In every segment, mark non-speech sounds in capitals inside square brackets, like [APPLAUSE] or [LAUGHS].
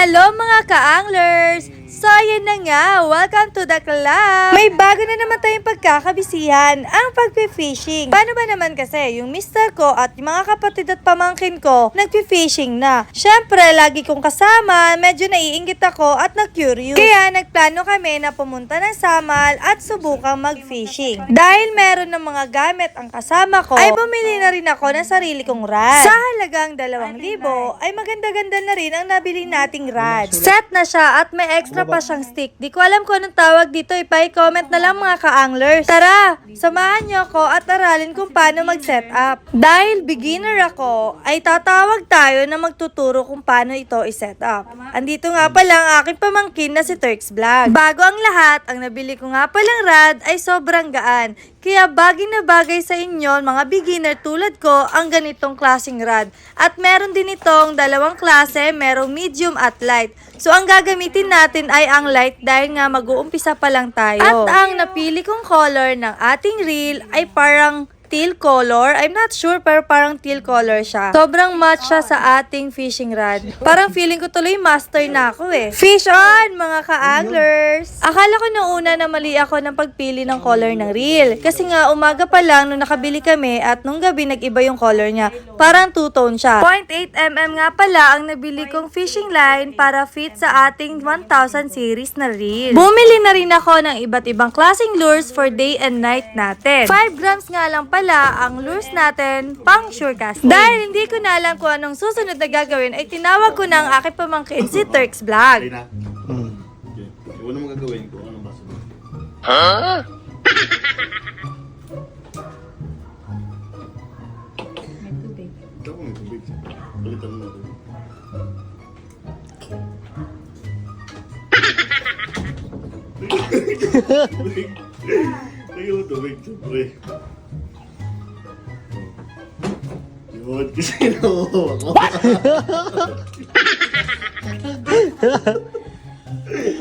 Hello mga ka-anglers! So ayan na nga, welcome to the club! May bago na naman tayong pagkakabisihan, ang pagpe-fishing. Paano ba naman kasi, yung mister ko at yung mga kapatid at pamangkin ko, nagpe-fishing na. Syempre, lagi kong kasama, medyo naiingit ako at na-curious. Kaya nagplano kami na pumunta ng Samal at subukang mag-fishing. Dahil meron ng mga gamit ang kasama ko, ay bumili na rin ako ng sarili kong rad. Sa halagang 2,000, ay maganda-ganda na rin ang nabili nating rad. Set na siya at may extra pa siyang stick. Di ko alam kung anong tawag dito. Ipa-comment na lang mga ka-anglers. Tara, samahan niyo ako at aralin kung paano mag-set up. Dahil beginner ako, ay tatawag tayo na magtuturo kung paano ito i-set up. Andito nga pala ang aking pamangkin na si Turks Vlog. Bago ang lahat, ang nabili ko nga palang rad ay sobrang gaan. Kaya bagay na bagay sa inyo, mga beginner tulad ko, ang ganitong klaseng rad. At meron din itong dalawang klase, merong medium at light. So ang gagamitin natin ay ang light dahil nga mag-uumpisa pa lang tayo. At ang napili kong color ng ating reel ay parang teal color. I'm not sure pero parang teal color siya. Sobrang match siya sa ating fishing rod. Parang feeling ko tuloy master na ako eh. Fish on mga ka-anglers! Akala ko nung una na mali ako ng pagpili ng color ng reel. Kasi nga umaga pa lang nung nakabili kami at nung gabi nag-iba yung color niya. Parang two-tone siya. 0.8mm nga pala ang nabili kong fishing line para fit sa ating 1000 series na reel. Bumili na rin ako ng iba't ibang klaseng lures for day and night natin. 5 grams nga lang pala ang lures natin pang sure casting. Dahil hindi ko na alam kung anong susunod na gagawin ay tinawag ko na ang aking pamangkin si Turks Vlog. Okay na? Okay. Iwan mo gagawin ko. Anong baso tubig. Palitan mo natin. Tubig. Lagyan mo tubig, siyempre. Yun, [LAUGHS] kasi nakuha ko.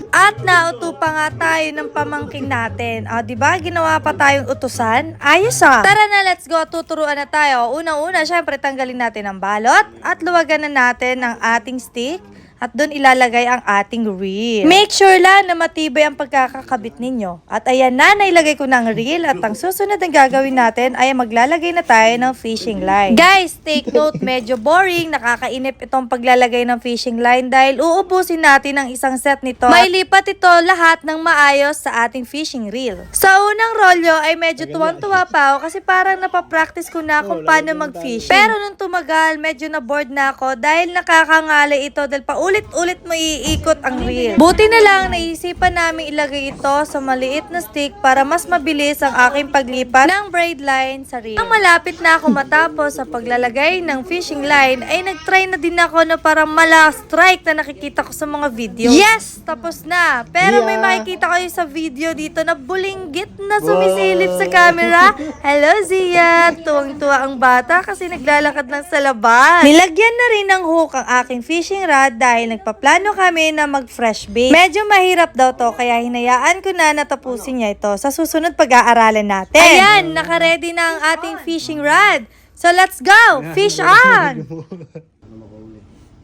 At nauto pa nga tayo ng pamangking natin. O, di ba? Ginawa pa tayong utusan. Ayos ah. Tara na, let's go. Tuturuan na tayo. Unang-una, syempre, tanggalin natin ang balot at luwagan na natin ang ating stick at doon ilalagay ang ating reel. Make sure lang na matibay ang pagkakakabit ninyo. At ayan na, nailagay ko na ang reel at ang susunod na gagawin natin ay maglalagay na tayo ng fishing line. Guys, take note, medyo boring, nakakainip itong paglalagay ng fishing line dahil uubusin natin ang isang set nito. May lipat ito lahat ng maayos sa ating fishing reel. Sa unang rolyo ay medyo tuwang-tuwa pa ako kasi parang napapractice ko na kung paano mag-fishing. Pero nung tumagal, medyo na-bored na ako dahil nakakangalay ito dahil paulit-ulit mo iikot ang reel. Buti na lang naisipan namin ilagay ito sa maliit na stick para mas mabilis ang aking paglipat ng braid line sa reel. Nang malapit na ako matapos sa paglalagay ng fishing line, ay nagtry na din ako na parang mala strike na nakikita ko sa mga video. Yes! Tapos na! Pero may Yeah. makikita kayo sa video dito na bulinggit na sumisilip sa camera. Hello, Zia! Tuwang-tuwa ang bata kasi naglalakad lang sa labas. Nilagyan na rin ng hook ang aking fishing rod dahil nagpaplano kami na mag-fresh bait. Medyo mahirap daw to kaya hinayaan ko na natapusin niya ito sa susunod pag-aaralan natin. Ayan, nakaredy na ang ating fishing rod. So let's go! Fish on!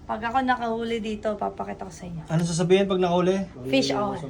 Pag ako nakahuli dito, papakita ko sa inyo. Ano sasabihin pag nakuli? Fish on.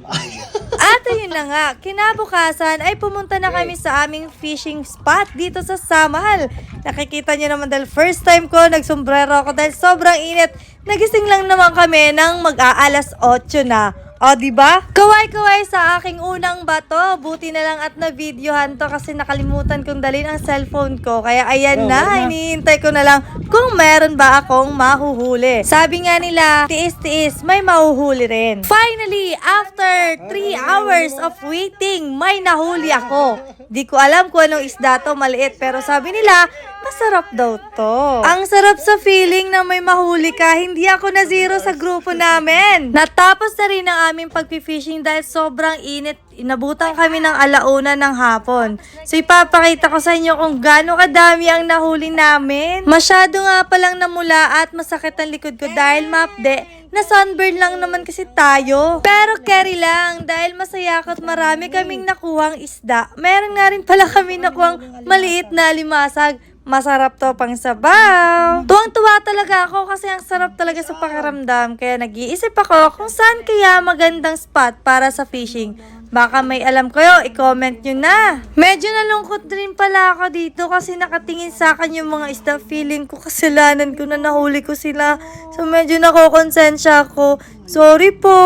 At ayun na nga, kinabukasan ay pumunta na kami sa aming fishing spot dito sa Samahal. Nakikita niyo naman dahil first time ko nagsombrero ako dahil sobrang init. Nagising lang naman kami ng mag-aalas 8 na. O, di ba? Kaway-kaway sa aking unang bato. Buti na lang at na-videohan to kasi nakalimutan kong dalhin ang cellphone ko. Kaya ayan Oh, na, na. hinihintay ko na lang kung meron ba akong mahuhuli. Sabi nga nila, tiis-tiis, may mahuhuli rin. Finally, after 3 hours of waiting, may nahuli ako. Di ko alam kung anong isda to, maliit, pero sabi nila, masarap daw to. Ang sarap sa feeling na may mahuli ka, hindi ako na zero sa grupo namin. Natapos na rin ang aming pagpi-fishing dahil sobrang init. Inabutan kami ng alauna ng hapon. So ipapakita ko sa inyo kung gaano kadami ang nahuli namin. Masyado nga palang namula at masakit ang likod ko dahil mapde na sunburn lang naman kasi tayo. Pero carry lang dahil masaya ako at marami kaming nakuhang isda. Meron nga rin pala kami nakuhang maliit na limasag. Masarap to pang sabaw. Tuwang-tuwa talaga ako kasi ang sarap talaga sa pakiramdam. Kaya nag-iisip ako kung saan kaya magandang spot para sa fishing. Baka may alam kayo, i-comment nyo na. Medyo nalungkot rin pala ako dito kasi nakatingin sa akin yung mga isda. Feeling ko kasalanan ko na nahuli ko sila. So medyo nakokonsensya ako. Sorry po.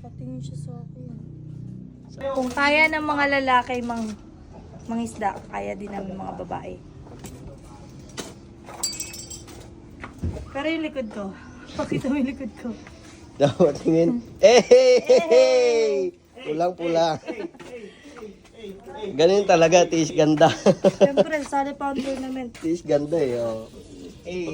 Nakatingin siya sa akin. Kung kaya ng mga lalaki mang mangisda, kaya din namin mga babae. Pero yung likod ko, [LAUGHS] pakita mo yung likod ko. Dapat tingin. Eh, [LAUGHS] hey, hey, hey. Pulang-pulang. Ganun talaga, tiis ganda. Siyempre, sali pa ang tournament. tiis ganda eh. Oh. Hey.